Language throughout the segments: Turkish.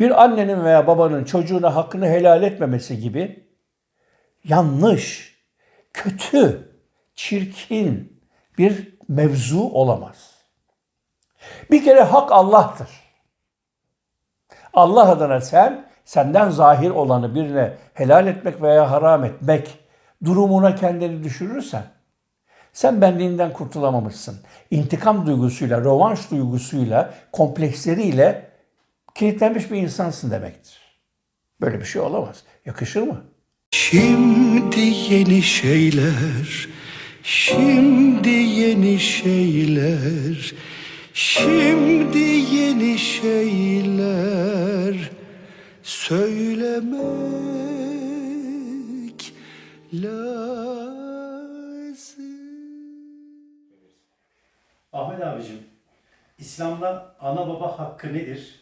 Bir annenin veya babanın çocuğuna hakkını helal etmemesi gibi yanlış, kötü, çirkin bir mevzu olamaz. Bir kere hak Allah'tır. Allah adına sen senden zahir olanı birine helal etmek veya haram etmek durumuna kendini düşürürsen sen benliğinden kurtulamamışsın. İntikam duygusuyla, rövanş duygusuyla, kompleksleriyle kilitlenmiş bir insansın demektir. Böyle bir şey olamaz. Yakışır mı? Şimdi yeni şeyler, şimdi yeni şeyler, şimdi yeni şeyler söylemek lazım. Ahmet abicim, İslam'da ana baba hakkı nedir?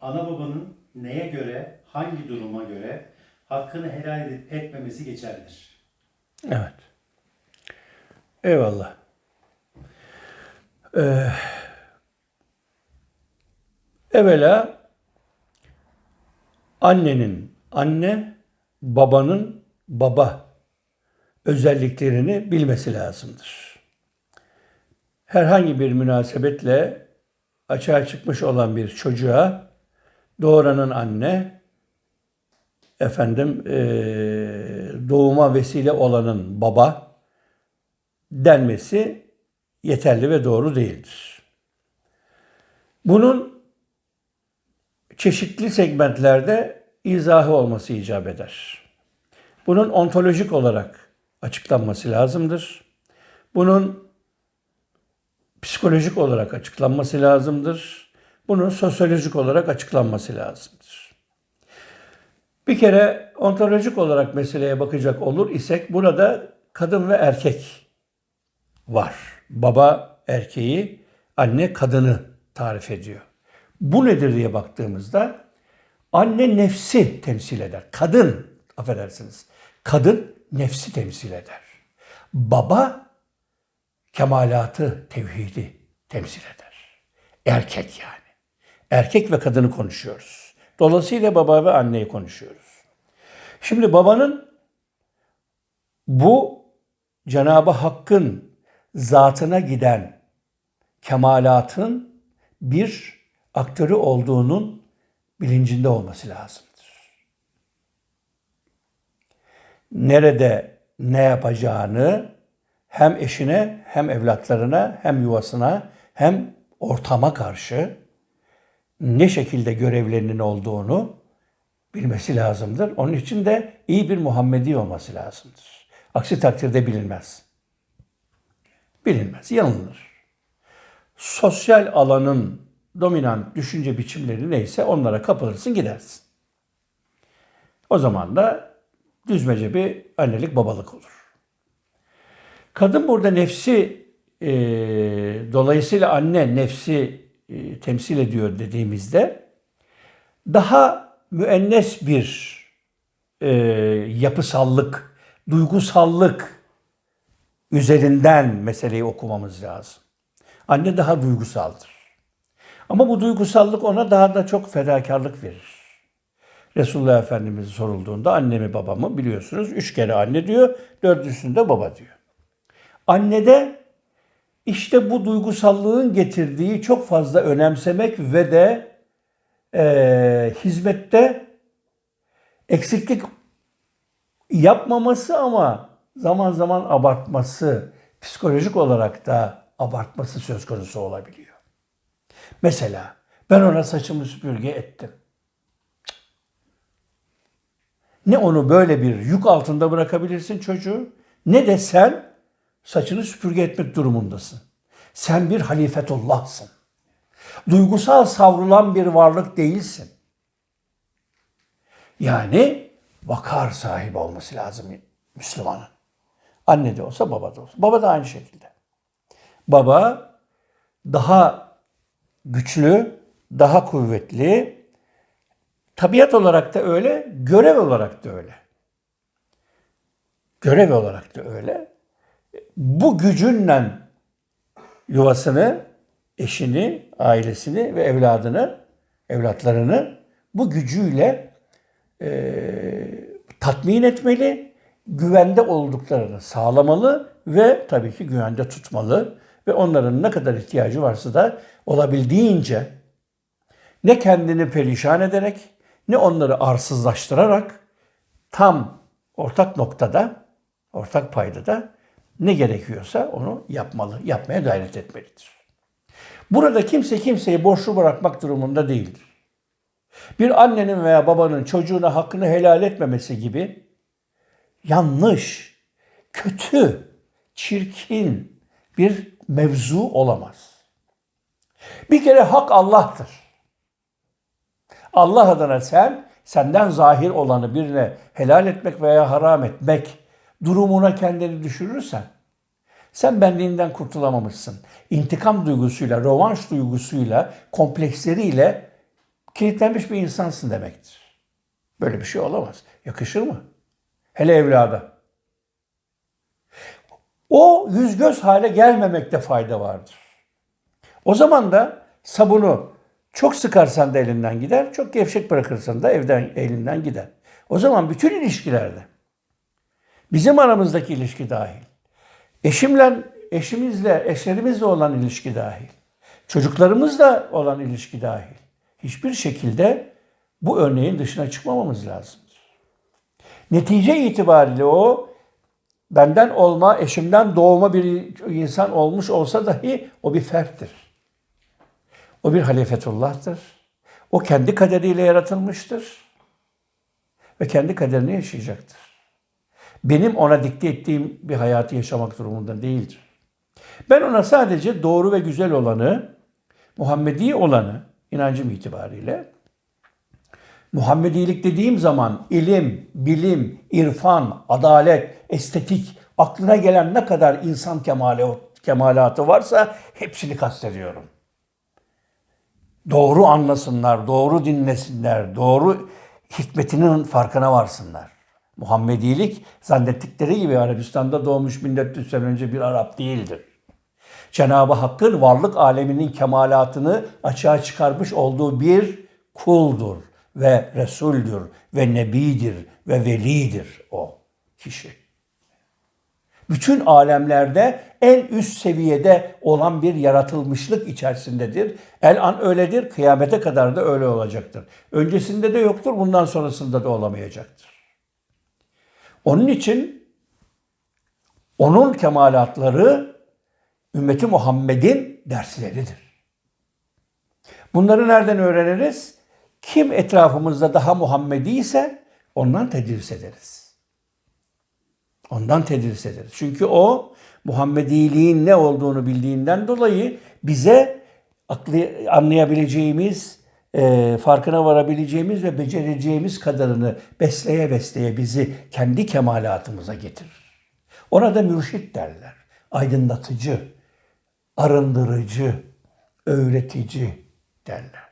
Ana babanın neye göre, hangi duruma göre hakkını helal edip etmemesi geçerlidir? Evet. Eyvallah. Ee, evvela annenin anne, babanın baba özelliklerini bilmesi lazımdır. Herhangi bir münasebetle açığa çıkmış olan bir çocuğa doğuranın anne, efendim eee, doğuma vesile olanın baba denmesi yeterli ve doğru değildir. Bunun çeşitli segmentlerde izahı olması icap eder. Bunun ontolojik olarak açıklanması lazımdır. Bunun psikolojik olarak açıklanması lazımdır. Bunun sosyolojik olarak açıklanması lazımdır. Bir kere ontolojik olarak meseleye bakacak olur isek burada kadın ve erkek var. Baba erkeği, anne kadını tarif ediyor. Bu nedir diye baktığımızda anne nefsi temsil eder. Kadın, affedersiniz, kadın nefsi temsil eder. Baba kemalatı, tevhidi temsil eder. Erkek yani. Erkek ve kadını konuşuyoruz. Dolayısıyla baba ve anneyi konuşuyoruz. Şimdi babanın bu Cenab-ı Hakk'ın zatına giden kemalatın bir aktörü olduğunun bilincinde olması lazımdır. Nerede ne yapacağını hem eşine hem evlatlarına hem yuvasına hem ortama karşı ne şekilde görevlerinin olduğunu bilmesi lazımdır. Onun için de iyi bir Muhammedi olması lazımdır. Aksi takdirde bilinmez. Bilinmez, yanılır. Sosyal alanın dominant düşünce biçimleri neyse onlara kapılırsın gidersin. O zaman da düzmece bir annelik babalık olur. Kadın burada nefsi e, dolayısıyla anne nefsi e, temsil ediyor dediğimizde daha müennes bir e, yapısallık, duygusallık üzerinden meseleyi okumamız lazım. Anne daha duygusaldır. Ama bu duygusallık ona daha da çok fedakarlık verir. Resulullah Efendimiz sorulduğunda annemi babamı biliyorsunuz üç kere anne diyor, dördüncüsünde baba diyor. Annede işte bu duygusallığın getirdiği çok fazla önemsemek ve de e, hizmette eksiklik yapmaması ama zaman zaman abartması, psikolojik olarak da abartması söz konusu olabiliyor. Mesela ben ona saçımı süpürge ettim. Ne onu böyle bir yük altında bırakabilirsin çocuğu ne de sen saçını süpürge etmek durumundasın. Sen bir halifetullahsın. Duygusal savrulan bir varlık değilsin. Yani vakar sahibi olması lazım Müslümanın. Anne de olsa baba da olsa. Baba da aynı şekilde. Baba daha güçlü, daha kuvvetli, tabiat olarak da öyle, görev olarak da öyle. Görev olarak da öyle. Bu gücünle yuvasını, eşini, ailesini ve evladını, evlatlarını bu gücüyle e, tatmin etmeli, güvende olduklarını sağlamalı ve tabii ki güvende tutmalı ve onların ne kadar ihtiyacı varsa da olabildiğince ne kendini perişan ederek ne onları arsızlaştırarak tam ortak noktada, ortak paydada ne gerekiyorsa onu yapmalı, yapmaya gayret etmelidir. Burada kimse kimseyi borçlu bırakmak durumunda değildir. Bir annenin veya babanın çocuğuna hakkını helal etmemesi gibi yanlış, kötü, çirkin bir mevzu olamaz. Bir kere hak Allah'tır. Allah adına sen senden zahir olanı birine helal etmek veya haram etmek durumuna kendini düşürürsen sen benliğinden kurtulamamışsın. İntikam duygusuyla, rövanş duygusuyla, kompleksleriyle kilitlenmiş bir insansın demektir. Böyle bir şey olamaz. Yakışır mı? Hele evlada. O yüz göz hale gelmemekte fayda vardır. O zaman da sabunu çok sıkarsan da elinden gider, çok gevşek bırakırsan da evden elinden gider. O zaman bütün ilişkilerde bizim aramızdaki ilişki dahil, eşimle, eşimizle, eşlerimizle olan ilişki dahil, çocuklarımızla olan ilişki dahil, hiçbir şekilde bu örneğin dışına çıkmamamız lazımdır. Netice itibariyle o benden olma, eşimden doğma bir insan olmuş olsa dahi o bir ferttir. O bir halifetullah'tır. O kendi kaderiyle yaratılmıştır. Ve kendi kaderini yaşayacaktır. Benim ona dikte ettiğim bir hayatı yaşamak durumunda değildir. Ben ona sadece doğru ve güzel olanı, Muhammedi olanı, inancım itibariyle, Muhammedilik dediğim zaman ilim, bilim, irfan, adalet, estetik, aklına gelen ne kadar insan kemali, kemalatı varsa hepsini kastediyorum. Doğru anlasınlar, doğru dinlesinler, doğru hikmetinin farkına varsınlar. Muhammedilik zannettikleri gibi Arabistan'da doğmuş 1400 sene önce bir Arap değildir. Cenab-ı Hakk'ın varlık aleminin kemalatını açığa çıkarmış olduğu bir kuldur ve Resuldür ve Nebidir ve Velidir o kişi. Bütün alemlerde en üst seviyede olan bir yaratılmışlık içerisindedir. El an öyledir, kıyamete kadar da öyle olacaktır. Öncesinde de yoktur, bundan sonrasında da olamayacaktır. Onun için onun kemalatları ümmeti Muhammed'in dersleridir. Bunları nereden öğreniriz? Kim etrafımızda daha Muhammedi ise ondan tedris ederiz. Ondan tedris ederiz. Çünkü o Muhammediliğin ne olduğunu bildiğinden dolayı bize aklı, anlayabileceğimiz, e, farkına varabileceğimiz ve becereceğimiz kadarını besleye besleye bizi kendi kemalatımıza getirir. Ona da mürşit derler. Aydınlatıcı, arındırıcı, öğretici derler.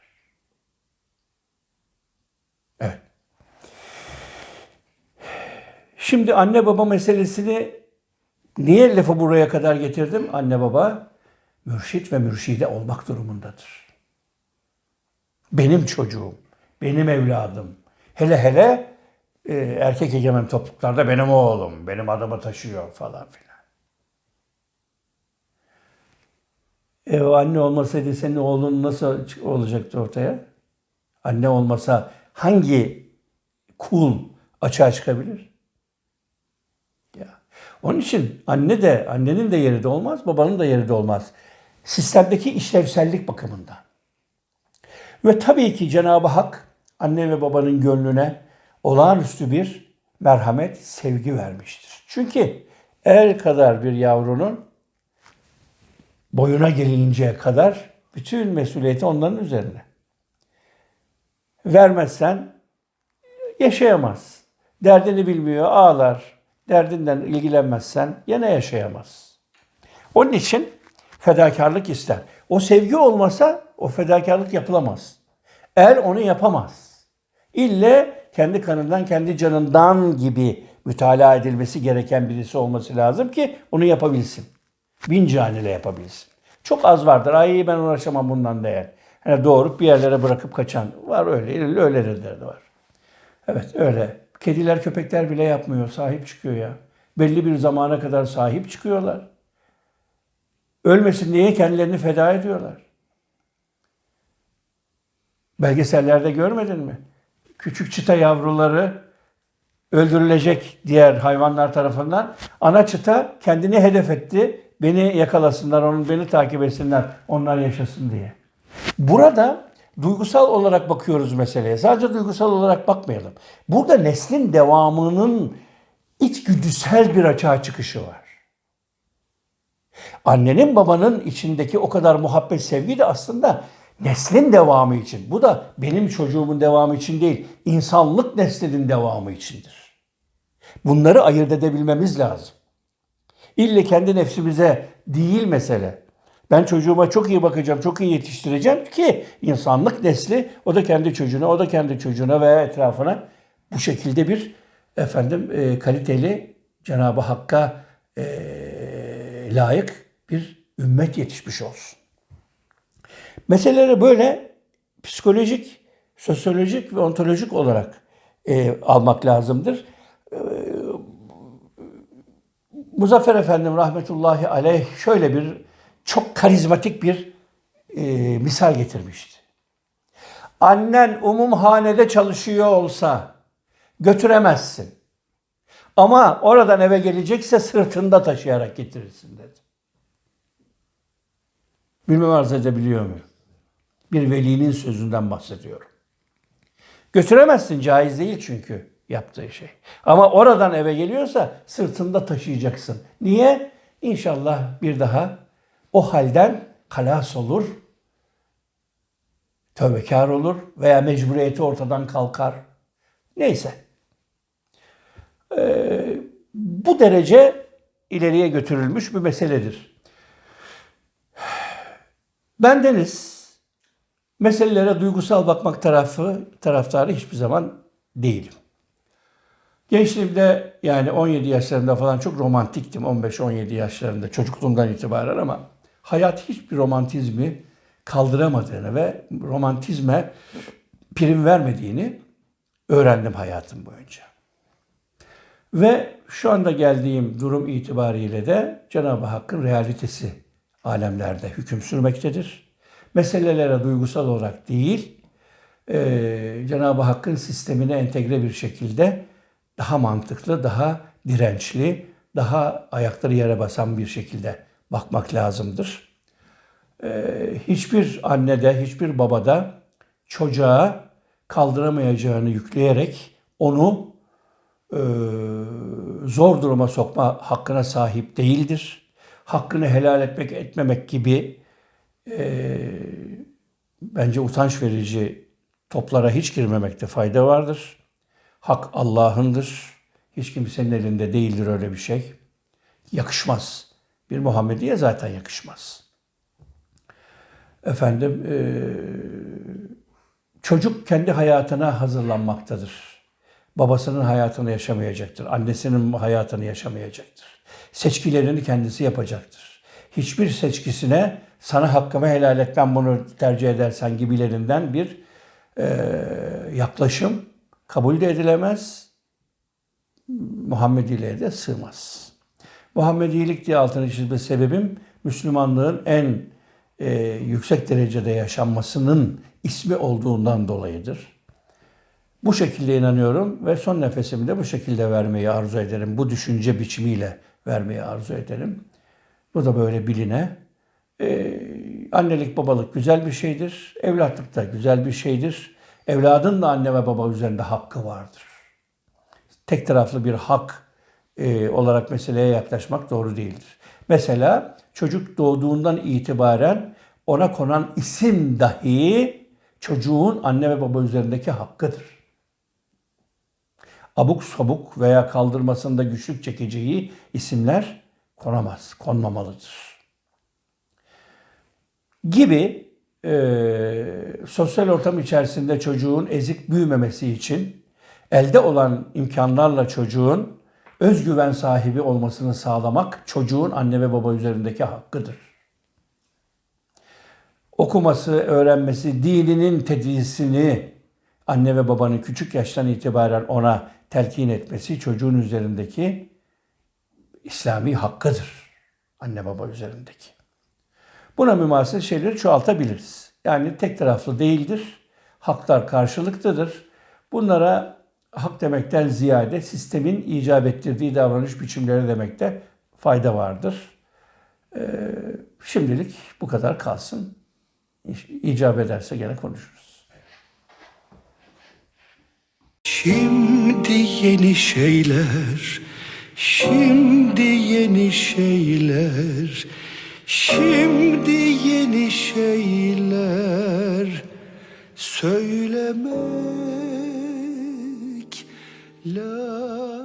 Evet. Şimdi anne baba meselesini niye lafı buraya kadar getirdim? Anne baba mürşit ve mürşide olmak durumundadır. Benim çocuğum, benim evladım. Hele hele e, erkek egemen topluluklarda benim oğlum, benim adımı taşıyor falan filan. E o anne olmasaydı senin oğlun nasıl olacaktı ortaya? Anne olmasa hangi kul açığa çıkabilir? Ya. Onun için anne de, annenin de yeri de olmaz, babanın da yeri de olmaz. Sistemdeki işlevsellik bakımından. Ve tabii ki Cenab-ı Hak anne ve babanın gönlüne olağanüstü bir merhamet, sevgi vermiştir. Çünkü el kadar bir yavrunun boyuna gelinceye kadar bütün mesuliyeti onların üzerine. Vermezsen yaşayamaz. Derdini bilmiyor, ağlar. Derdinden ilgilenmezsen yine yaşayamaz. Onun için fedakarlık ister. O sevgi olmasa o fedakarlık yapılamaz. El onu yapamaz. İlle kendi kanından, kendi canından gibi mütalaa edilmesi gereken birisi olması lazım ki onu yapabilsin. Bin caniyle yapabilsin. Çok az vardır. Ay ben uğraşamam bundan değer. Yani doğurup bir yerlere bırakıp kaçan var öyle, öyleleri de var. Evet öyle. Kediler köpekler bile yapmıyor. Sahip çıkıyor ya. Belli bir zamana kadar sahip çıkıyorlar. Ölmesin diye kendilerini feda ediyorlar. Belgesellerde görmedin mi? Küçük çita yavruları öldürülecek diğer hayvanlar tarafından. Ana çıta kendini hedef etti. Beni yakalasınlar, onu beni takip etsinler, onlar yaşasın diye. Burada duygusal olarak bakıyoruz meseleye. Sadece duygusal olarak bakmayalım. Burada neslin devamının içgüdüsel bir açığa çıkışı var. Annenin babanın içindeki o kadar muhabbet sevgi de aslında neslin devamı için. Bu da benim çocuğumun devamı için değil, insanlık neslinin devamı içindir. Bunları ayırt edebilmemiz lazım. İlle kendi nefsimize değil mesele. Ben çocuğuma çok iyi bakacağım, çok iyi yetiştireceğim ki insanlık nesli o da kendi çocuğuna, o da kendi çocuğuna veya etrafına bu şekilde bir efendim e, kaliteli Cenab-ı Hakk'a e, layık bir ümmet yetişmiş olsun. Meseleleri böyle psikolojik, sosyolojik ve ontolojik olarak e, almak lazımdır. E, Muzaffer Efendim rahmetullahi aleyh şöyle bir çok karizmatik bir e, misal getirmişti. Annen umumhanede çalışıyor olsa götüremezsin. Ama oradan eve gelecekse sırtında taşıyarak getirirsin dedi. Bilmem arz edebiliyor muyum? Bir velinin sözünden bahsediyorum. Götüremezsin caiz değil çünkü yaptığı şey. Ama oradan eve geliyorsa sırtında taşıyacaksın. Niye? İnşallah bir daha o halden kalas olur, tövbekar olur veya mecburiyeti ortadan kalkar. Neyse. Ee, bu derece ileriye götürülmüş bir meseledir. Bendeniz meselelere duygusal bakmak tarafı taraftarı hiçbir zaman değilim. Gençliğimde yani 17 yaşlarında falan çok romantiktim. 15-17 yaşlarında çocukluğumdan itibaren ama hayat hiçbir romantizmi kaldıramadığını ve romantizme prim vermediğini öğrendim hayatım boyunca. Ve şu anda geldiğim durum itibariyle de Cenab-ı Hakk'ın realitesi alemlerde hüküm sürmektedir. Meselelere duygusal olarak değil, e, Cenab-ı Hakk'ın sistemine entegre bir şekilde daha mantıklı, daha dirençli, daha ayakları yere basan bir şekilde bakmak lazımdır. Ee, hiçbir annede, hiçbir babada çocuğa kaldıramayacağını yükleyerek onu e, zor duruma sokma hakkına sahip değildir. Hakkını helal etmek, etmemek gibi e, bence utanç verici toplara hiç girmemekte fayda vardır. Hak Allah'ındır. Hiç kimsenin elinde değildir öyle bir şey. Yakışmaz. Bir Muhammediye zaten yakışmaz. Efendim, e, çocuk kendi hayatına hazırlanmaktadır. Babasının hayatını yaşamayacaktır. Annesinin hayatını yaşamayacaktır. Seçkilerini kendisi yapacaktır. Hiçbir seçkisine sana hakkımı helal et ben bunu tercih edersen gibilerinden bir e, yaklaşım kabul de edilemez. Muhammediliğe de sığmaz. Muhammedilik diye altını çizme sebebim Müslümanlığın en e, yüksek derecede yaşanmasının ismi olduğundan dolayıdır. Bu şekilde inanıyorum ve son nefesimi de bu şekilde vermeyi arzu ederim. Bu düşünce biçimiyle vermeyi arzu ederim. Bu da böyle biline. Ee, annelik babalık güzel bir şeydir. Evlatlık da güzel bir şeydir. Evladın da anne ve baba üzerinde hakkı vardır. Tek taraflı bir hak e, olarak meseleye yaklaşmak doğru değildir. Mesela çocuk doğduğundan itibaren ona konan isim dahi çocuğun anne ve baba üzerindeki hakkıdır. Abuk sabuk veya kaldırmasında güçlük çekeceği isimler konamaz, konmamalıdır. Gibi e, sosyal ortam içerisinde çocuğun ezik büyümemesi için elde olan imkanlarla çocuğun özgüven sahibi olmasını sağlamak çocuğun anne ve baba üzerindeki hakkıdır. okuması, öğrenmesi, dininin tedrisini anne ve babanın küçük yaştan itibaren ona telkin etmesi çocuğun üzerindeki İslami hakkıdır. Anne baba üzerindeki. Buna mümasil şeyleri çoğaltabiliriz. Yani tek taraflı değildir. Haklar karşılıklıdır. Bunlara hak demekten ziyade sistemin icap ettirdiği davranış biçimleri demekte fayda vardır. Ee, şimdilik bu kadar kalsın. İcap ederse gene konuşuruz. Şimdi yeni şeyler, şimdi yeni şeyler, şimdi yeni şeyler söylemek lazım.